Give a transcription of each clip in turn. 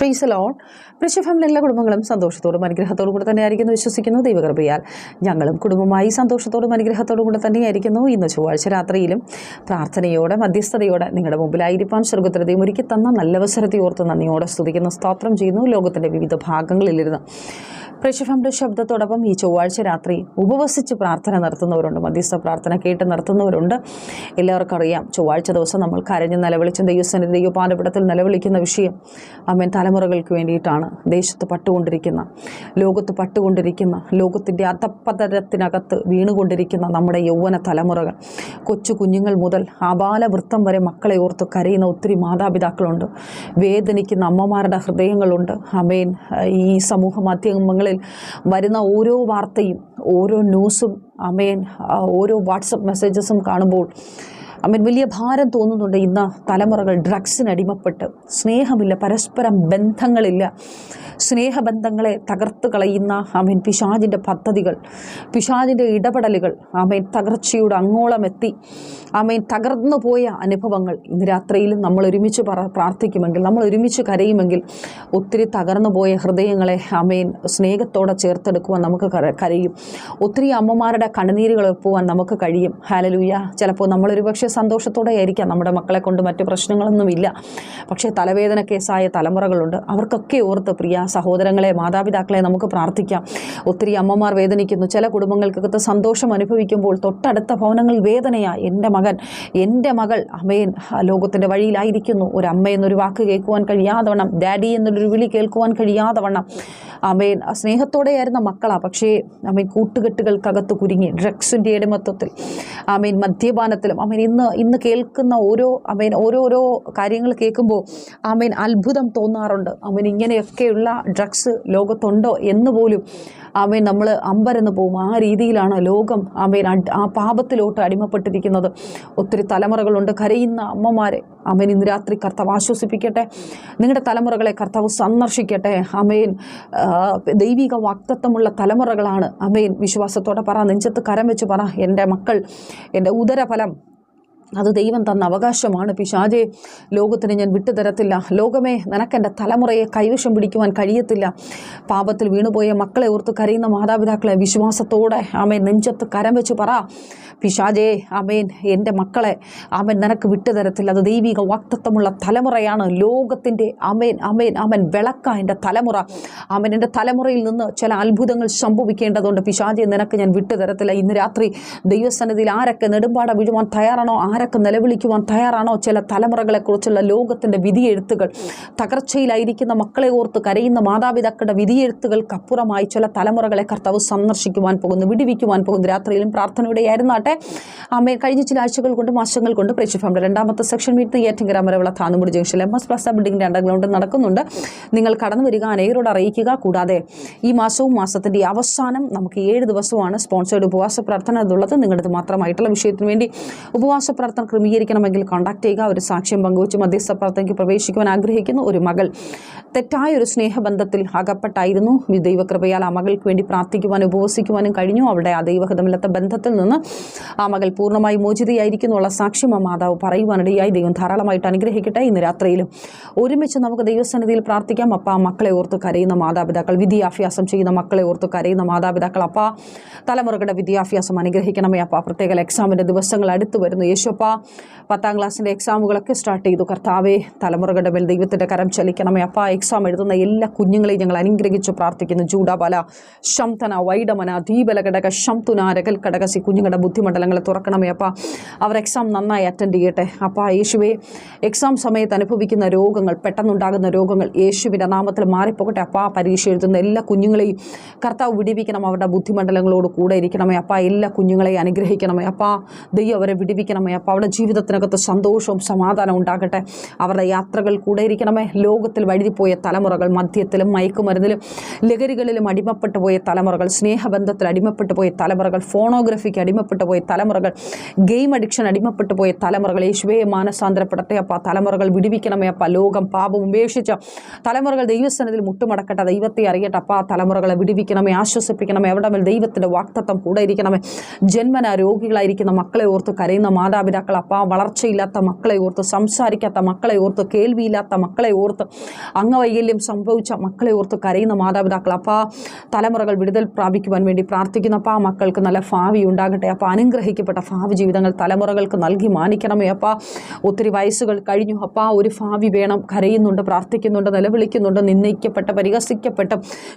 Freeze loan വൃശ്ചിഫമിലെ എല്ലാ കുടുംബങ്ങളും സന്തോഷത്തോടും അനുഗ്രഹത്തോടും കൂടെ തന്നെയായിരിക്കുന്നു വിശ്വസിക്കുന്നു. ദൈവകൃപയാൽ ഞങ്ങളും കുടുംബമായി സന്തോഷത്തോടും അനുഗ്രഹത്തോടും കൂടെ തന്നെയായിരിക്കുന്നു. ഇന്ന് ചൊവ്വാഴ്ച രാത്രിയിലും പ്രാർത്ഥനയോടെ മധ്യസ്ഥതയോടെ നിങ്ങളുടെ മുമ്പിലായിരിക്കാൻ സ്വർഗത്തിലതയും ഒരുക്കി തന്ന നല്ല അവസരത്തെ ഓർത്ത് നന്ദിയോടെ സ്തുതിക്കുന്ന. സ്തോത്രം ചെയ്യുന്നു. ലോകത്തിന്റെ വിവിധ ഭാഗങ്ങളിലിരുന്ന് പ്രേക്ഷഫമിന്റെ ശബ്ദത്തോടൊപ്പം ഈ ചൊവ്വാഴ്ച രാത്രി ഉപവസിച്ച് പ്രാർത്ഥന നടത്തുന്നവരുണ്ട്. മധ്യസ്ഥ പ്രാർത്ഥന കേട്ട് നടത്തുന്നവരുണ്ട്. എല്ലാവർക്കും അറിയാം ചൊവ്വാഴ്ച ദിവസം നമ്മൾ കരഞ്ഞ് നിലവിളിച്ചും ദൈവസന്നിധി ദൈവപാദപടത്തിൽ നിലവിളിക്കുന്ന വിഷയം അമ്മൻ തലമുറകൾക്ക് വേണ്ടിയിട്ടാണ്. ദേശത്ത് പട്ടുകൊണ്ടിരിക്കുന്ന ലോകത്ത് പട്ടുകൊണ്ടിരിക്കുന്ന ലോകത്തിന്റെ അധപ്പതരത്തിനകത്ത് വീണുകൊണ്ടിരിക്കുന്ന നമ്മുടെ യൗവന തലമുറകൾ. കൊച്ചു കുഞ്ഞുങ്ങൾ മുതൽ ആബാലവൃത്തം വരെ മക്കളെ ഓർത്ത് കരയുന്ന ഒത്തിരി മാതാപിതാക്കളുണ്ട്. വേദനിക്കുന്ന അമ്മമാരുടെ ഹൃദയങ്ങളുണ്ട്. അമേൻ ഈ സമൂഹ മാധ്യമങ്ങളിൽ വരുന്ന ഓരോ വാർത്തയും ഓരോ ന്യൂസും അമേൻ ഓരോ വാട്സപ്പ് മെസ്സേജസും കാണുമ്പോൾ അമ്മൻ വലിയ ഭാരം തോന്നുന്നുണ്ട് ഇന്ന് തലമുറകൾ ഡ്രഗ്സിന് അടിമപ്പെട്ട്. സ്നേഹമില്ല പരസ്പരം ബന്ധങ്ങളില്ല. സ്നേഹബന്ധങ്ങളെ തകർത്ത് കളയുന്ന ആമേൻ പിശാജിന്റെ പദ്ധതികൾ പിശാജിന്റെ ഇടപെടലുകൾ ആമേൻ തകർച്ചയുടെ അങ്ങോളം എത്തി അമേൻ തകർന്നു പോയ അനുഭവങ്ങൾ. ഇന്ന് രാത്രിയിൽ നമ്മൾ ഒരുമിച്ച് പ്രാർത്ഥിക്കുമെങ്കിൽ നമ്മൾ ഒരുമിച്ച് കരയുമെങ്കിൽ ഒത്തിരി തകർന്നു പോയ ഹൃദയങ്ങളെ ആമേൻ സ്നേഹത്തോടെ ചേർത്തെടുക്കുവാൻ നമുക്ക് കരയും. ഒത്തിരി അമ്മമാരുടെ കണ്ണുനീരുകൾ ഒപ്പുവാൻ നമുക്ക് കഴിയും. ഹാലലൂയ ചിലപ്പോൾ നമ്മളൊരു പക്ഷേ സന്തോഷത്തോടെ ആയിരിക്കാം. നമ്മുടെ മക്കളെ കൊണ്ട് മറ്റു പ്രശ്നങ്ങളൊന്നുമില്ല. പക്ഷേ തലവേദന കേസായ തലമുറകളുണ്ട്. അവർക്കൊക്കെ ഓർത്ത് പ്രിയ സഹോദരങ്ങളെ മാതാപിതാക്കളെ നമുക്ക് പ്രാർത്ഥിക്കാം. ഒത്തിരി അമ്മമാർ വേദനിക്കുന്നു. ചില കുടുംബങ്ങൾക്കകത്ത് സന്തോഷം അനുഭവിക്കുമ്പോൾ തൊട്ടടുത്ത ഭവനങ്ങളിൽ വേദനയാ. എന്റെ മകൻ എന്റെ മകൾ അമ്മയൻ ലോകത്തിന്റെ വഴിയിലായിരിക്കുന്നു. ഒരു അമ്മ എന്നൊരു വാക്ക് കേൾക്കുവാൻ കഴിയാതെ വണ്ണം ഡാഡി എന്നൊരു വിളി കേൾക്കുവാൻ കഴിയാതെ വണ്ണം അമ്മയൻ സ്നേഹത്തോടെയായിരുന്ന മക്കളാണ് പക്ഷേ അമ്മയൻ കൂട്ടുകെട്ടുകൾക്കകത്ത് കുരുങ്ങി. ഡ്രഗ്സിന്റെ അടിമത്വത്തിൽ അമ്മയൻ മദ്യപാനത്തിലും അമ്മയൻ ഇന്ന് ഇന്ന് കേൾക്കുന്ന ഓരോ അമ്മയൻ ഓരോരോ കാര്യങ്ങൾ കേൾക്കുമ്പോൾ അമ്മയൻ അത്ഭുതം തോന്നാറുണ്ട്. അമ്മൻ ഇങ്ങനെയൊക്കെയുള്ള ഡ്രഗ്സ് ലോകത്തുണ്ടോ എന്ന് പോലും ആമേൻ നമ്മൾ അമ്പരന്ന് പോകും. ആ രീതിയിലാണ് ലോകം ആമേൻ ആ പാപത്തിലോട്ട് അടിമപ്പെട്ടിരിക്കുന്നത്. ഒത്തിരി തലമുറകളുണ്ട് കരയുന്ന അമ്മമാരെ. അമേൻ ഇന്ന് രാത്രി കർത്താവ് ആശ്വസിപ്പിക്കട്ടെ. നിങ്ങളുടെ തലമുറകളെ കർത്താവ് സന്ദർശിക്കട്ടെ. അമേൻ ദൈവിക വാക്തത്വമുള്ള തലമുറകളാണ്. അമേൻ വിശ്വാസത്തോടെ പറ നെഞ്ചത്ത് കരം വെച്ച് പറ എന്റെ മക്കൾ എന്റെ ഉദരഫലം അത് ദൈവം തന്ന അവകാശമാണ്. പിശാജെ ലോകത്തിന് ഞാൻ വിട്ടുതരത്തില്ല. ലോകമേ നിനക്കെന്റെ തലമുറയെ കൈവശം പിടിക്കുവാൻ കഴിയത്തില്ല. പാപത്തിൽ വീണുപോയ മക്കളെ ഓർത്ത് കരയുന്ന മാതാപിതാക്കളെ വിശ്വാസത്തോടെ ആമേ നെഞ്ചത്ത് കരം വെച്ച് പറ. പിശാജെ ആമേൻ. എന്റെ മക്കളെ ആമേൻ. നിനക്ക് വിട്ടുതരത്തില്ല അത് ദൈവിക വാക്തത്വമുള്ള തലമുറയാണ്. ലോകത്തിന്റെ അമേൻ അമേൻ ആമൻ. വിളക്ക എന്റെ തലമുറ. ആമൻ. എന്റെ തലമുറയിൽ നിന്ന് ചില അത്ഭുതങ്ങൾ സംഭവിക്കേണ്ടതുണ്ട്. പിശാജെ നിനക്ക് ഞാൻ വിട്ടുതരത്തില്ല ഇന്ന് രാത്രി ദൈവസന്നിധിയിൽ ആരൊക്കെ നെടുമ്പാട വീഴുവാൻ തയ്യാറാണോ? ആരൊക്കെ നിലവിളിക്കുവാൻ തയ്യാറാണോ? ചില തലമുറകളെക്കുറിച്ചുള്ള ലോകത്തിന്റെ വിധിയെഴുത്തുകൾ. തകർച്ചയിലായിരിക്കുന്ന മക്കളെ ഓർത്ത് കരയുന്ന മാതാപിതാക്കളുടെ വിധിയെഴുത്തുകൾക്കപ്പുറമായി ചില തലമുറകളെ കർത്താവ് സന്ദർശിക്കുവാൻ പോകുന്നു വിടിവിക്കുവാൻ പോകുന്നു. രാത്രിയിലും പ്രാർത്ഥനയുടെ ആയിരുന്നാട്ടെ അമ്മേ കഴിഞ്ഞ ചില ആഴ്ചകൾ കൊണ്ട് മാസങ്ങൾ കൊണ്ട് പ്രേക്ഷഫാമിന്റെ രണ്ടാമത്തെ സെക്ഷൻ മീറ്റ് ഏറ്റിങ്കര മരവിള താന്നുമുടി ജംഗ്ഷൻ എം എസ് പ്ലസ് ബിൽഡിംഗിന്റെ അണ്ടർഗ്രൗണ്ട് നടക്കുന്നുണ്ട്. നിങ്ങൾ കടന്നു വരിക അനേകരോട് അറിയിക്കുക കൂടാതെ ഈ മാസവും മാസത്തിന്റെ അവസാനം നമുക്ക് ഏഴ് ദിവസമാണ് സ്പോൺസേഡ് ഉപവാസ പ്രാർത്ഥന എന്നുള്ളത്. നിങ്ങളുടെ മാത്രമായിട്ടുള്ള വിഷയത്തിന് വേണ്ടി ഉപവാസ പ്രാർത്ഥന ക്രമീകരിക്കണമെങ്കിൽ കോൺടാക്ട് ചെയ്യുക. ഒരു സാക്ഷ്യം പങ്കുവച്ച് മധ്യസ്ഥ പ്രാർത്ഥനയ്ക്ക് പ്രവേശിക്കുവാൻ ആഗ്രഹിക്കുന്ന. ഒരു മകൾ തെറ്റായ ഒരു സ്നേഹബന്ധത്തിൽ അകപ്പെട്ടായിരുന്നു. ദൈവകൃപയാൽ ആ മകൾക്ക് വേണ്ടി പ്രാർത്ഥിക്കുവാനും ഉപവസിക്കുവാനും കഴിഞ്ഞു. അവിടെ ആ ദൈവഹിതമില്ലാത്ത ബന്ധത്തിൽ നിന്ന് ആ മകൾ പൂർണമായി മോചിതയായിരിക്കുന്നുള്ള സാക്ഷ്യം ആ മാതാവ് പറയുവാനിടയായി. ദൈവം ധാരാളമായിട്ട് അനുഗ്രഹിക്കട്ടെ ഇന്ന് രാത്രിയിലും. ഒരുമിച്ച് നമുക്ക് ദൈവസന്നിധിയിൽ പ്രാർത്ഥിക്കാം. അപ്പ മക്കളെ ഓർത്ത് കരയുന്ന മാതാപിതാക്കൾ വിദ്യാഭ്യാസം ചെയ്യുന്ന മക്കളെ ഓർത്ത് കരയുന്ന മാതാപിതാക്കൾ അപ്പ തലമുറകളുടെ വിദ്യാഭ്യാസം അനുഗ്രഹിക്കണമേ അപ്പ. പ്രത്യേക എക്സാമിന്റെ ദിവസങ്ങൾ അടുത്ത് വരുന്നു. യേശുപ്പ പത്താം ക്ലാസ്സിന്റെ എക്സാമുകളൊക്കെ സ്റ്റാർട്ട് ചെയ്തു. കർത്താവേ തലമുറകളുടെ മേൽ ദൈവത്തിന്റെ കരം ചലിക്കണമേ അപ്പ. എക്സാം എഴുതുന്ന എല്ലാ കുഞ്ഞുങ്ങളെയും ഞങ്ങൾ അനുഗ്രഹിച്ച് പ്രാർത്ഥിക്കുന്നു. ചൂടാബല ശംതന വൈഡമന ദീപല ഘടക ശംതുന രകൽ ഘടകസി കുഞ്ഞുങ്ങളുടെ ബുദ്ധിമണ്ഡലങ്ങളെ തുറക്കണമേ. അപ്പ അവർ എക്സാം നന്നായി അറ്റൻഡ് ചെയ്യട്ടെ. അപ്പ യേശുവെ എക്സാം സമയത്ത് അനുഭവിക്കുന്ന രോഗങ്ങൾ പെട്ടെന്നുണ്ടാകുന്ന രോഗങ്ങൾ യേശുവിന്റെ നാമത്തിൽ മാറിപ്പോകട്ടെ. അപ്പ പരീക്ഷ എഴുതുന്ന എല്ലാ കുഞ്ഞുങ്ങളെയും കർത്താവ് വിടിവിക്കണം. അവരുടെ ബുദ്ധിമണ്ഡലങ്ങളോട് കൂടെ ഇരിക്കണമേ. അപ്പ എല്ലാ കുഞ്ഞുങ്ങളെയും അനുഗ്രഹിക്കണമേ. അപ്പ ദൈവം അവരെ വിടിവിക്കണമേ. അപ്പം അവരുടെ ജീവിതത്തിനകത്ത് സന്തോഷവും സമാധാനവും ഉണ്ടാകട്ടെ. അവരുടെ യാത്രകൾ കൂടെ ഇരിക്കണമേ. ലോകത്തിൽ വഴുതിപ്പോയ തലമുറകൾ മദ്യത്തിലും മയക്കുമരുന്നിലും ലഹരികളിലും അടിമപ്പെട്ടു പോയ തലമുറകൾ സ്നേഹബന്ധത്തിൽ അടിമപ്പെട്ടു പോയ തലമുറകൾ ഫോണോഗ്രഫിക്ക് അടിമപ്പെട്ടു പോയ തലമുറകൾ. ഗെയിം അഡിക്ഷൻ അടിമപ്പെട്ടു പോയ തലമുറകൾ. യേശുവയെ മാനസാന്തരപ്പെടട്ടെ അപ്പ. തലമുറകൾ വിടിവിക്കണമേ അപ്പ. ലോകം പാപം ഉപേക്ഷിച്ച തലമുറകൾ ദൈവസ്ഥനത്തിൽ മുട്ടുമടക്കട്ടെ. ദൈവത്തെ അറിയട്ടെ അപ്പ. തലമുറകളെ വിടിവിക്കണമേ ആശ്വസിപ്പിക്കണമേ. അവിടെ മേൽ ദൈവത്തിന്റെ വാക്തത്വം കൂടെ ഇരിക്കണമേ. ജന്മന രോഗികളായിരിക്കുന്ന മക്കളെ ഓർത്ത് കരയുന്ന മാതാപിതാക്കൾ അപ്പ. അപ്പാ വളർച്ചയില്ലാത്ത മക്കളെ ഓർത്ത് സംസാരിക്കാത്ത മക്കളെ ഓർത്ത് കേൾവിയില്ലാത്ത മക്കളെ ഓർത്ത് അംഗവൈകല്യം സംഭവിച്ച മക്കളെ ഓർത്ത് കരയുന്ന മാതാപിതാക്കൾ അപ്പ. തലമുറകൾ വിടുതൽ പ്രാപിക്കുവാൻ വേണ്ടി പ്രാർത്ഥിക്കുന്ന അപ്പ. മക്കൾക്ക് നല്ല ഭാവി ഉണ്ടാകട്ടെ അപ്പോൾ അനുഗ്രഹിക്കപ്പെട്ട ഭാവി ജീവിതങ്ങൾ തലമുറകൾക്ക് നൽകി മാനിക്കണമേ അപ്പാ. ഒത്തിരി വയസ്സുകൾ കഴിഞ്ഞു. അപ്പാ ഒരു ഭാവി വേണം. കരയുന്നുണ്ട് പ്രാർത്ഥിക്കുന്നുണ്ട് നിലവിളിക്കുന്നുണ്ട് നിന്ദിക്കപ്പെട്ട പരിഹസിക്കപ്പെട്ട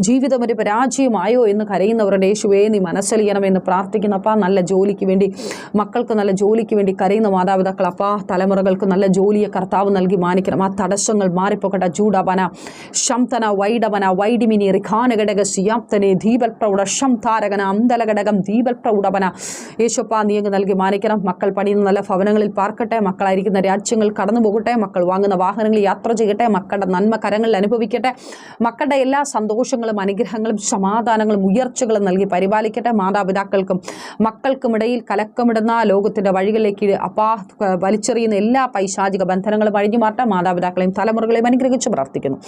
ജീവിതം ഒരു പരാജയമായോ എന്ന് കരയുന്നവരുടെ യേശുവേ നീ മനസ്സലിയണമെന്ന് പ്രാർത്ഥിക്കുന്ന അപ്പാ. നല്ല ജോലിക്ക് വേണ്ടി മക്കൾക്ക് നല്ല ജോലിക്ക് വേണ്ടി കരയുന്ന മാതാപിതാക്കൾ അപ്പാ തലമുറകൾക്ക് നല്ല ജോലിയെ കർത്താവ് നൽകി മാനിക്കണം. ആ തടസ്സങ്ങൾ മാറിപ്പോകട്ടെ. ചൂടവന ശംതന വൈഡവന വൈഡിമിനി റിഖാനഘടക സിയാപ്തനെ ദീപൽ പ്രൗഢ ശംതാരകന അന്തലഘടകം ദീപൽ യേശുപ്പ നീ അങ്ങ് നൽകി മാനിക്കണം. മക്കൾ പണിയുന്ന നല്ല ഭവനങ്ങളിൽ പാർക്കട്ടെ. മക്കളായിരിക്കുന്ന രാജ്യങ്ങൾ കടന്നു പോകട്ടെ. മക്കൾ വാങ്ങുന്ന വാഹനങ്ങളിൽ യാത്ര ചെയ്യട്ടെ. മക്കളുടെ നന്മ കരങ്ങളിൽ അനുഭവിക്കട്ടെ. മക്കളുടെ എല്ലാ സന്തോഷങ്ങളും അനുഗ്രഹങ്ങളും സമാധാനങ്ങളും ഉയർച്ചകളും നൽകി പരിപാലിക്കട്ടെ മാതാപിതാക്കൾക്കും. മക്കൾക്കുമിടയിൽ കലക്കമിടുന്ന ലോകത്തിന്റെ വഴികളിലേക്ക് അപ്പാ വലിച്ചെറിയുന്ന എല്ലാ പൈശാചിക ബന്ധനങ്ങളും അഴിഞ്ഞു മാറ്റാൻ മാതാപിതാക്കളെയും തലമുറകളെയും അനുഗ്രഹിച്ച് പ്രാർത്ഥിക്കുന്നു.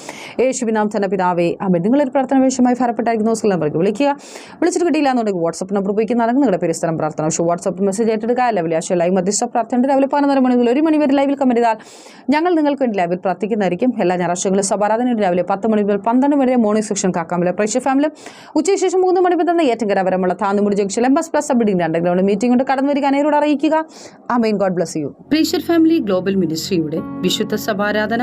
യേശുവിനാം തന്നെ പിതാവേ അമ്മ നിങ്ങളൊരു പ്രാർത്ഥന വിഷയമായി ഫലപ്പെട്ടായിരിക്കുന്ന സ്കൂളിലേക്ക് വിളിക്കുക. വിളിച്ചിട്ട് കിട്ടിയില്ല എന്നുണ്ടെങ്കിൽ വാട്സപ്പ് നമ്പർ ഉപയോഗിക്കുന്നതാണെങ്കിൽ നിങ്ങളുടെ പേര് സ്ഥലം പ്രാർത്ഥന പക്ഷേ വാട്സപ്പ് മെസ്സേജ് ഏറ്റെടുക്കുക ആശയ ലൈവ് മധ്യസ്ഥ പ്രാർത്ഥന രാവിലെ പതിനൊന്നര മണി മുതൽ ഒരു മണി വരെ ലൈവിൽ കമന്റ് ചെയ്താൽ ഞങ്ങൾ നിങ്ങൾക്ക് വേണ്ടി ലൈവിൽ പ്രാർത്ഥിക്കുന്നതായിരിക്കും. എല്ലാ ഞായറാഴ്ചകളും സഭാരാധന രാവിലെ പത്ത് മണി മുതൽ പന്ത്രണ്ട് വരെ മോർണിംഗ് സെക്ഷൻ കാക്കാമിലെ പ്രേക്ഷ ഫാമിലും ഉച്ചയ്ക്ക് ശേഷം മൂന്ന് മണി മുതൽ ഏറ്റുങ്കര വരമുള്ള താന്നുമുടി junction MS plus building underground meeting കൊണ്ട് കടന്നു വരിക. അനേരോട് അറിയിക്കുക. ആമേൻ God bless you പ്രേഷർ family global മിനിസ്ട്രിയുടെ വിശുദ്ധ സഭാരാധന